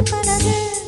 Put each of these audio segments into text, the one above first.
பணிபடகு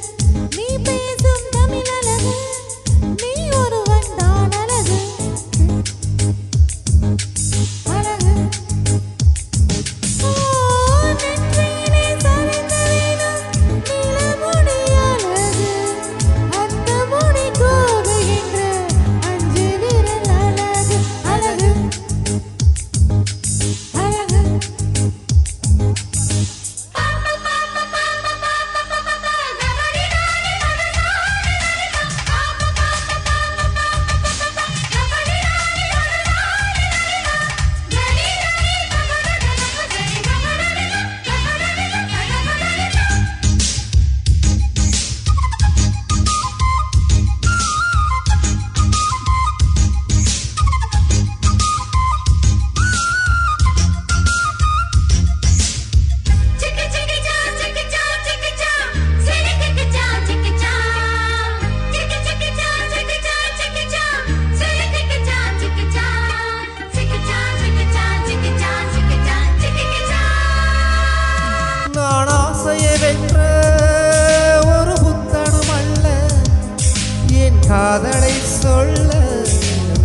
காதலை சொல்ல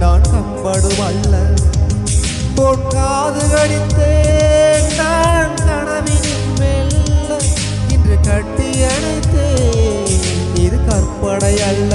நான் கம்படும் அல்ல பொன் கடித்தேன் நான் கனவினில் மெல்ல. இன்று கட்டி அணைத்தேன் இது கற்பனை அல்ல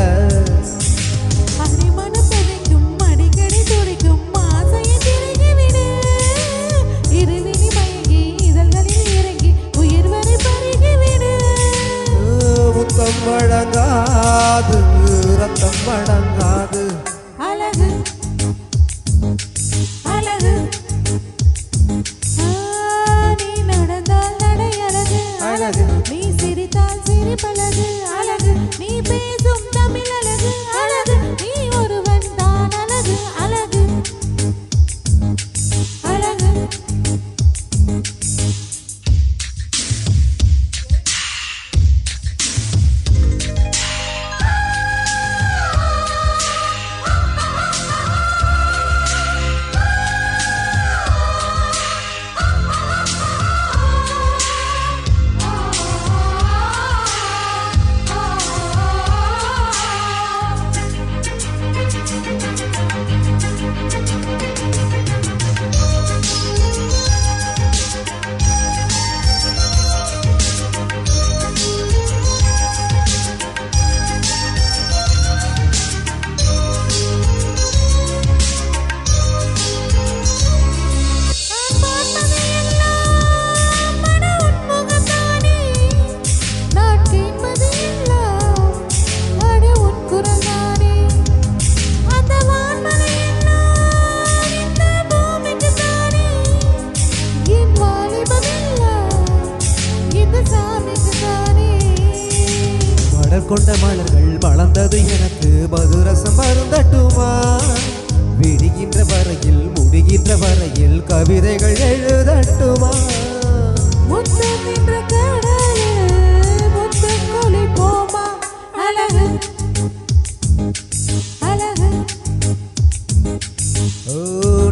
மலர் கொண்ட மலர்கள் வளர்ந்தது எனக்கு. மதுரசம் மருந்தட்டுமா விடுகின்ற வரையில் முடிகின்ற வரையில் கவிதைகள் எழுதட்டுமா?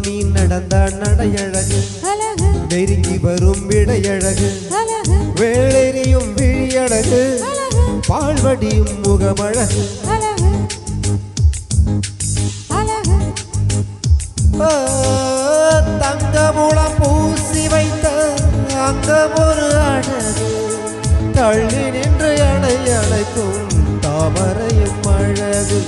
நீ நடந்த நடையழகு. நெருங்கி வரும் விடையழகு. வேளெறியும் விழியழகு. பால்வடியும் முகமழகு அழகு அழகு தங்கமுளம் பூசி வைத்த அங்கம் ஒரு அழகு. தள்ளி நின்று அடை அழைக்கும் தாமரையும் அழகு.